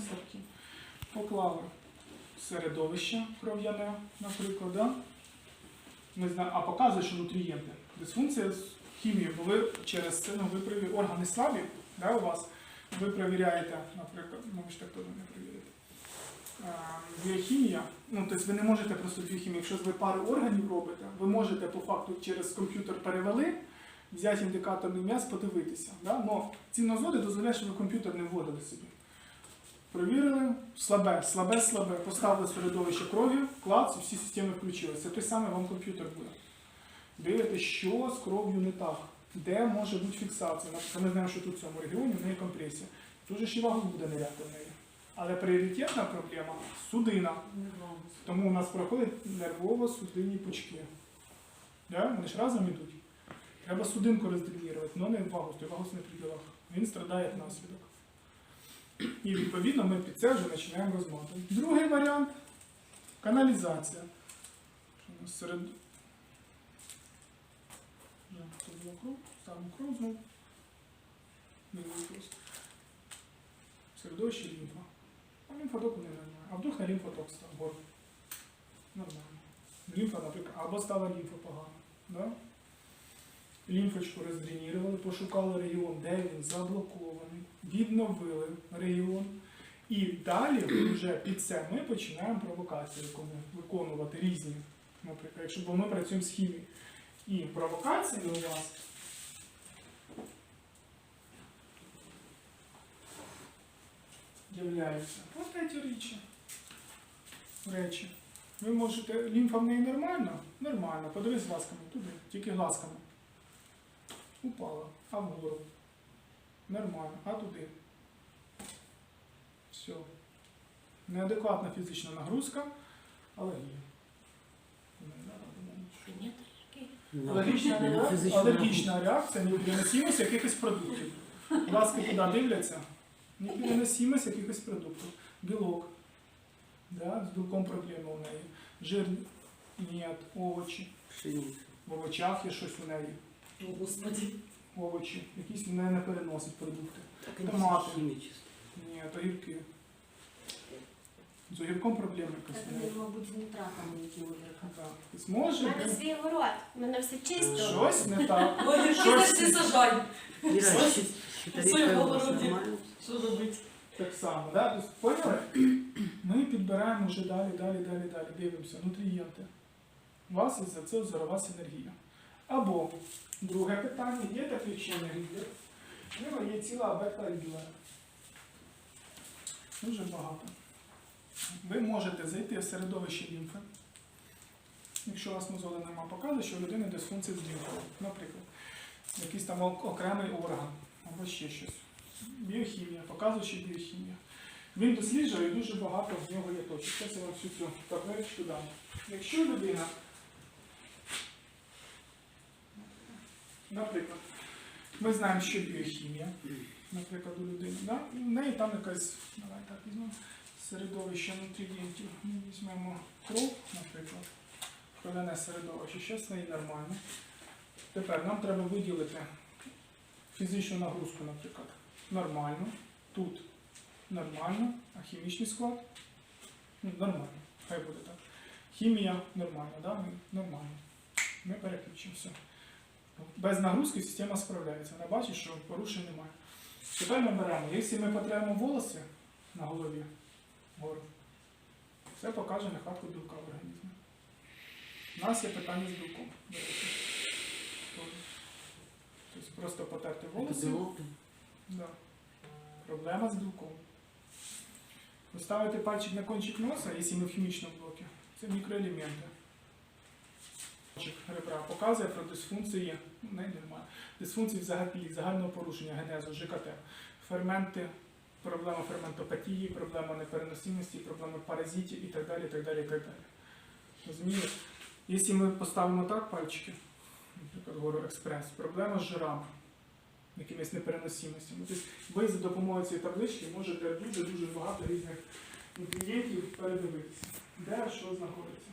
слабкі. Поклали середовище кров'яне, наприклад, да? Ми знаємо, а показує, що нутрієнти. Дисфункція з хімією, бо ви через це ну, ви органи слабі, да, у вас, ви перевіряєте, наприклад, ну ви ж так теж не перевіряєте. Біохімія, ну тобто ви не можете просто біохімію, якщо ви пари органів робите, ви можете по факту через комп'ютер перевели, взяти індикаторний м'яз, подивитися. Да? Но ці нозоди дозволяють, щоб ви комп'ютер не вводили собі. Провірили, слабе, слабе, слабе, поставили середовище крові, клац, і всі системи включилися. Це той самий вам комп'ютер буде. Дивитесь, що з кров'ю не так, де може бути фіксація. Ми знаємо, що тут в цьому регіоні в неї компресія. Тут же ще вагу буде ниряти в неї. Але пріоритетна проблема судина. Тому у нас проходять нервово-судинні пучки. Да? Вони ж разом йдуть. Треба судинку роздренірувати, але не вагус, той вагус не при. Він страдає як наслідок. І відповідно ми під це вже починаємо розматувати. Другий варіант каналізація. Серед... Ставимо кров знову. Середовище лімфа. А лімфотоку не немає. А вдруг на лімфоток став гор. Нормально. Лімфа, наприклад, або стала лімфа погана. Да? Лімфочку роздренірували, пошукали регіон, де він заблокований, відновили регіон. І далі вже під це ми починаємо провокації викону- виконувати різні. Наприклад, якщо бо ми працюємо з хімією. І провокації у вас являються ось ці речі. речі. Ви можете, лімфа в неї нормально? Нормально. Подивись глазками туди, тільки глазками. Упала. А вгору. Нормально. А туди. Все. Неадекватна фізична нагрузка, Нет, Алергічна, Ну, реакція, фізична алергічна реакція непереносимість якихось продуктів. Ласки куди дивляться? Непереносимість якихось продуктів. Білок. Да, з білком проблема у неї. Жир ні, овочі. В овочах є щось у неї. О, Господи. Овочі. Якісь в неї не переносить продукти. Так Томати. Ні, то гірки. З огірком проблема Це, якась. у неї. мабуть, з нітратами, які у Вірка. Так. У Зможе мене свій город, у мене все чисто. щось не так. Ой. Іра, у вас городі. нормально? Що робити? Так само, да? Тобто, поняли? Ми підбираємо вже далі, далі, далі, далі. Дивимося, нутрієнти. У вас за це зорова синергія. Або друге питання, є такий вчений Рідлер. В нього є ціла бета Рідлера. Дуже багато. Ви можете зайти в середовище лімфи. Якщо у вас мозоли нема, показує, що у людини дисфункція з лімфою. Наприклад, якийсь там окремий орган або ще щось біохімія, показуючи біохімія. Він досліджує і дуже багато в нього є точок. Зараз я вам всю цю табличку дам. Якщо людина, наприклад, ми знаємо, що біохімія, наприклад, у людини, да? і в неї там якась, давай так візьмемо, середовище нутрієнтів. Ми візьмемо кров, наприклад, кров'яне середовище, зараз в неї нормально. Тепер нам треба виділити фізичну нагрузку, наприклад, нормально. Тут нормально, а хімічний склад ну, нормально. Хай буде так. Хімія нормальна, да? нормально. Ми переключимо все. Без нагрузки система справляється. Вона бачить, що порушень немає. Тепер ми беремо, якщо ми потремо волоси на голові, вгору, це покаже нехватку білка в організмі. У нас є питання з білком. Тобто просто потерти волоси. Да. Проблема з білком. Ви ставите пальчик на кончик носа, якщо ми в хімічному блокі, це мікроелементи. Ребра показує про дисфункції, не нормально, дисфункції взагалі, загального порушення генезу, ЖКТ, ферменти, проблема ферментопатії, проблема непереносимості, проблема паразитів і так далі, так далі, так далі. Розумієте? Якщо ми поставимо так пальчики, наприклад, гору експрес, проблема з жирами якимись непереносимостями. Тобто ви за допомогою цієї таблички можете дуже-дуже багато різних нутрієнтів передивитися, де що знаходиться.